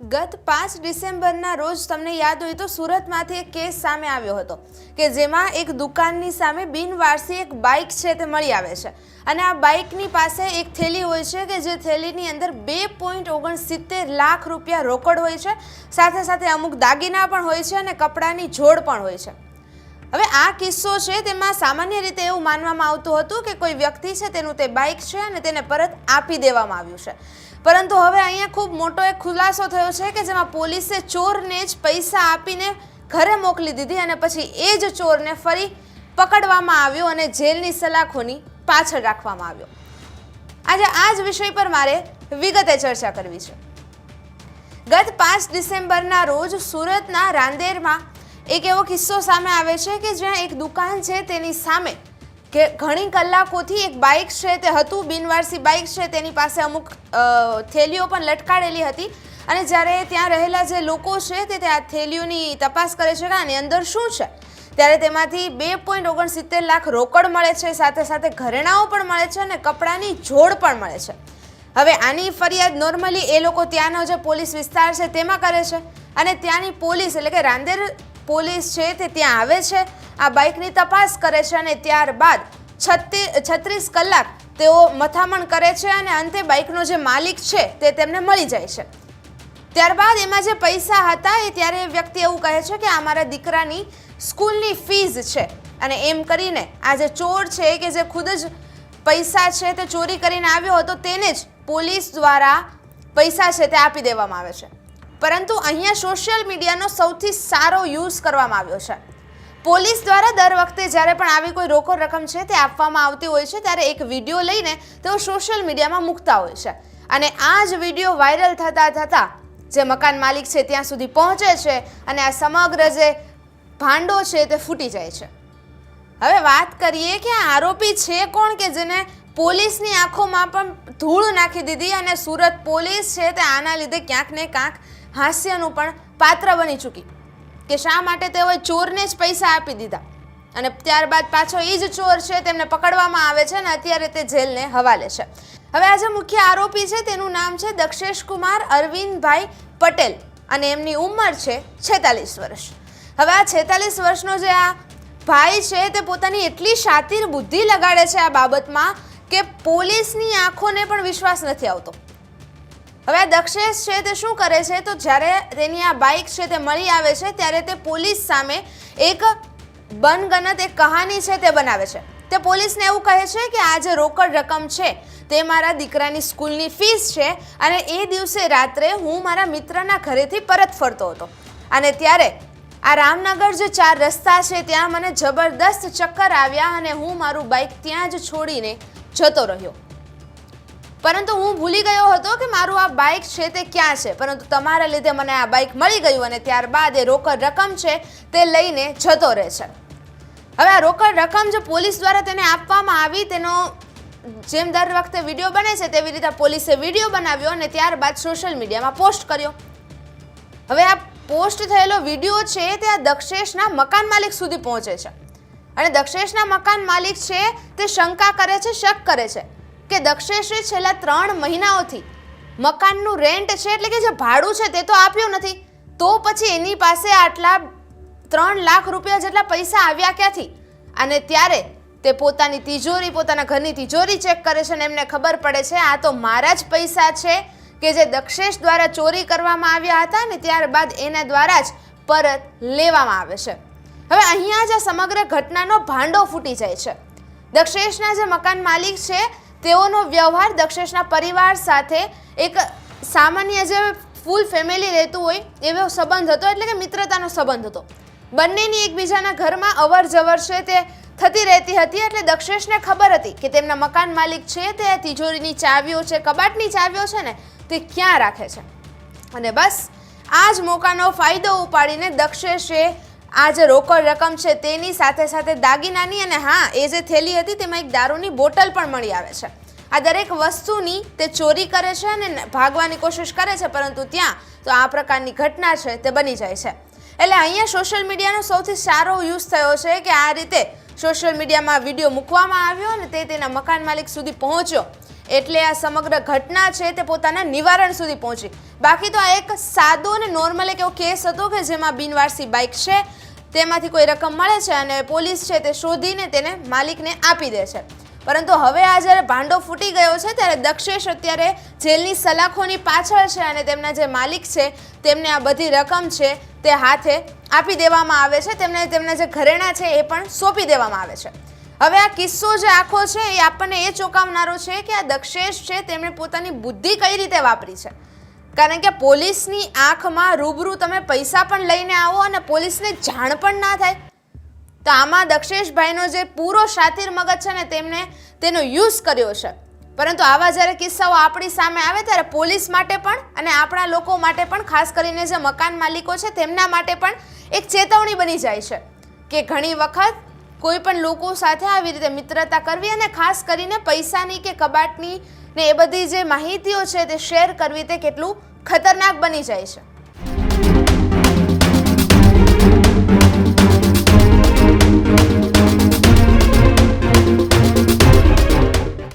ગત પાંચ ડિસેમ્બરના રોજ તમને યાદ હોય તો સુરતમાંથી એક કેસ સામે આવ્યો હતો કે જેમાં એક દુકાનની સામે બિનવારસી એક બાઇક છે તે મળી આવે છે. અને આ બાઇકની પાસે એક થેલી હોય છે કે જે થેલીની અંદર બે પોઈન્ટ ઓગણસિત્તેર લાખ રૂપિયા રોકડ હોય છે. સાથે સાથે અમુક દાગીના પણ હોય છે અને કપડાની જોડ પણ હોય છે. હવે આ કિસ્સો છે તેમાં સામાન્ય રીતે એવું માનવામાં આવતું હતું કે કોઈ વ્યક્તિ છે તેનું તે બાઇક છે અને તેને પરત આપી દેવામાં આવ્યું છે. પરંતુ હવે અહીંયા ખૂબ મોટો એક ખુલાસો થયો છે કે જેમાં પોલીસે ચોરને જ પૈસા આપીને ઘરે મોકલી દીધી અને પછી એ જ ચોરને ફરી પકડવામાં આવ્યો અને જેલની સલાખોની પાછળ રાખવામાં આવ્યો. આજે આ જ વિષય પર મારે વિગતે ચર્ચા કરવી છે. ગત પાંચ ડિસેમ્બરના રોજ સુરતના રાંદેરમાં એક એવો કિસ્સો સામે આવે છે કે જ્યાં એક દુકાન છે તેની સામે કે ઘણી કલાકોથી એક બાઇક છે તે હતું, બિનવારસી બાઇક છે, તેની પાસે અમુક થેલીઓ પણ લટકાડેલી હતી. અને જ્યારે ત્યાં રહેલા જે લોકો છે તે આ થેલીઓની તપાસ કરે છે કે આની અંદર શું છે? ત્યારે તેમાંથી બે પોઈન્ટ ઓગણસિત્તેર લાખ રોકડ મળે છે, સાથે સાથે ઘરેણાઓ પણ મળે છે અને કપડાની જોડ પણ મળે છે. હવે આની ફરિયાદ નોર્મલી એ લોકો ત્યાંનો જે પોલીસ વિસ્તાર છે તેમાં કરે છે. અને ત્યાંની પોલીસ એટલે કે રાંદેર પોલીસ છે તે ત્યાં આવે છે. આ બાઇકની તપાસ કરે છે અને ત્યારબાદ છત્રી છત્રીસ કલાક તેઓ મથામણ કરે છે અને અંતે બાઇકનો જે માલિક છે તે તેમને મળી જાય છે. ત્યારબાદ એમાં જે પૈસા હતા એ ત્યારે એ વ્યક્તિ એવું કહે છે કે આ મારા દીકરાની સ્કૂલની ફીઝ છે. અને એમ કરીને આ જે ચોર છે કે જે ખુદ જ પૈસા છે તે ચોરી કરીને આવ્યો હતો તેને જ પોલીસ દ્વારા પૈસા છે તે આપી દેવામાં આવે છે. પરંતુ અહીંયા સોશિયલ મીડિયાનો સૌથી સારો યુઝ કરવામાં આવ્યો છે. પોલીસ દ્વારા દર વખતે જ્યારે પણ આવી કોઈ રોકડ રકમ છે તે આપવામાં આવતી હોય છે, ત્યારે એક વીડિયો લઈને તેઓ સોશિયલ મીડિયામાં મૂકતા હોય છે. અને આ જ વીડિયો વાયરલ થતાં થતાં જે મકાન માલિક છે ત્યાં સુધી પહોંચે છે અને આ સમગ્ર જે ભાંડો છે તે ફૂટી જાય છે. હવે વાત કરીએ કે આ આરોપી છે કોણ કે જેને પોલીસની આંખોમાં પણ ધૂળ નાખી દીધી અને સુરત પોલીસ છે તે આના લીધે ક્યાંક ને ક્યાંક હાસ્યનું પણ પાત્ર બની ચૂકી કે શા માટે તેઓએ ચોરને જ પૈસા આપી દીધા? અને ત્યારબાદ પાછો એ જ ચોર છે, તેમને પકડવામાં આવે છે અને અત્યારે તે જેલને હવાલે છે. હવે આ જે મુખ્ય આરોપી છે, તેનું નામ છે દક્ષેશ કુમાર અરવિંદભાઈ પટેલ અને એમની ઉંમર છે છેતાલીસ વર્ષ. હવે આ છેતાલીસ વર્ષનો જે આ ભાઈ છે, તે પોતાની એટલી શાતિર બુદ્ધિ લગાડે છે આ બાબતમાં કે પોલીસની આંખોને પણ વિશ્વાસ નથી આવતો. હવે આ દક્ષેશ છે તે શું કરે છે? તો જ્યારે તેની આ બાઇક છે તે મળી આવે છે, ત્યારે તે પોલીસ સામે એક બનગનત એક કહાની છે તે બનાવે છે. તે પોલીસને એવું કહે છે કે આ જે રોકડ રકમ છે, તે મારા દીકરાની સ્કૂલની ફીસ છે અને એ દિવસે રાત્રે હું મારા મિત્રના ઘરેથી પરત ફરતો હતો. અને ત્યારે આ રામનગર જે ચાર રસ્તા છે, ત્યાં મને જબરદસ્ત ચક્કર આવ્યા અને હું મારું બાઇક ત્યાં જ છોડીને જતો રહ્યો. પરંતુ હું ભૂલી ગયો હતો કે મારું આ બાઇક છે તે ક્યાં છે. પરંતુ તમારા લીધે મને આ બાઇક મળી ગયું અને ત્યારબાદ એ રોકડ રકમ છે તે લઈને જતો રહે છે. હવે આ રોકડ રકમ જે પોલીસ દ્વારા તેને આપવામાં આવી તેનો જેમ દર વખતે વીડિયો બને છે તેવી રીતે પોલીસે વીડિયો બનાવ્યો અને ત્યારબાદ સોશિયલ મીડિયામાં પોસ્ટ કર્યો. હવે આ પોસ્ટ થયેલો વીડિયો છે તે આ દક્ષેશના મકાન માલિક સુધી પહોંચે છે. અને દક્ષેશના મકાન માલિક છે તે શંકા કરે છે, શક કરે છે. કે દક્ષેશે છેલ્લા ત્રણ મહિનાઓથી મકાનનું રેન્ટ છે એટલે કે જે ભાડું છે તે તો આપ્યું નથી, તો પછી એની પાસે આટલા ત્રણ લાખ રૂપિયા જેટલા પૈસા આવ્યા ક્યાંથી? અને ત્યારે તે પોતાની તિજોરી, પોતાના ઘરની તિજોરી ચેક કરે છે અને એમને ખબર પડે છે, આ તો મારા જ પૈસા છે કે જે દક્ષેશ દ્વારા ચોરી કરવામાં આવ્યા હતા ને ત્યારબાદ એના દ્વારા જ પરત લેવામાં આવે છે. હવે અહીંયા જ આ સમગ્ર ઘટનાનો ભાંડો ફૂટી જાય છે. દક્ષેશના જે મકાન માલિક છે તેઓનો વ્યવહાર દક્ષેશના પરિવાર સાથે એક સામાન્ય જે ફૂલ ફેમિલી રહેતું હોય એવો સંબંધ હતો, એટલે કે મિત્રતાનો સંબંધ હતો. બંનેની એકબીજાના ઘરમાં અવર જવર છે તે થતી રહેતી હતી, એટલે દક્ષેશને ખબર હતી કે તેમના મકાન માલિક છે તે તિજોરીની ચાવીઓ છે, કબાટની ચાવીઓ છે ને તે ક્યાં રાખે છે. અને બસ, આ જ મોકાનો ફાયદો ઉપાડીને દક્ષેશે આ જે રોકડ રકમ છે તેની સાથે સાથે દાગીનાની અને હા, એ જે થેલી હતી તેમાં એક દારૂની બોટલ પણ મળી આવે છે. આ દરેક વસ્તુની તે ચોરી કરે છે અને ભાગવાની કોશિશ કરે છે, પરંતુ ત્યાં તો આ પ્રકારની ઘટના છે, તે બની જાય છે. એટલે અહીંયા સોશિયલ મીડિયાનો સૌથી સારો યુઝ થયો છે કે આ રીતે સોશિયલ મીડિયામાં વીડિયો મૂકવામાં આવ્યો અને તે તેના મકાન માલિક સુધી પહોંચ્યો. એટલે આ સમગ્ર ઘટના છે તે પોતાના નિવારણ સુધી પહોંચી. બાકી તો આ એક સાદો અને નોર્મલ એક એવો કેસ હતો કે જેમાં બિનવારસી બાઇક છે, તેમાંથી કોઈ રકમ મળે છે અને પોલીસ છે તે શોધીને તેને માલિકને આપી દે છે. પરંતુ હવે આ જ્યારે ભાંડો ફૂટી ગયો છે, ત્યારે દક્ષેશ અત્યારે જેલની સલાખોની પાછળ છે અને તેમના જે માલિક છે, તેમને આ બધી રકમ છે તે હાથે આપી દેવામાં આવે છે. તેમને તેમના જે ઘરેણા છે એ પણ સોંપી દેવામાં આવે છે. હવે આ કિસ્સો જે આખો છે એ આપણને એ ચોંકાવનારો છે કે આ દક્ષેશ છે તેમણે પોતાની બુદ્ધિ કઈ રીતે વાપરી છે? કારણ કે પોલીસની આંખમાં રૂબરૂ તમે પૈસા પણ લઈને આવો અને પોલીસને જાણ પણ ના થાય. તો આમાં દક્ષેશભાઈનો જે પૂરો શાતિર મગજ છે ને, તેમણે તેનો યુઝ કર્યો છે. પરંતુ આવા જ્યારે કિસ્સાઓ આપણી સામે આવે ત્યારે પોલીસ માટે પણ અને આપણા લોકો માટે પણ, ખાસ કરીને જે મકાન માલિકો છે, તેમના માટે પણ એક ચેતવણી બની જાય છે કે ઘણી વખત કોઈ પણ લોકો સાથે આવી રીતે મિત્રતા કરવી અને ખાસ કરીને પૈસાની કે કબાટની ને એ બધી જે માહિતીઓ છે તે શેર કરવી તે કેટલું ખતરનાક બની જાય છે.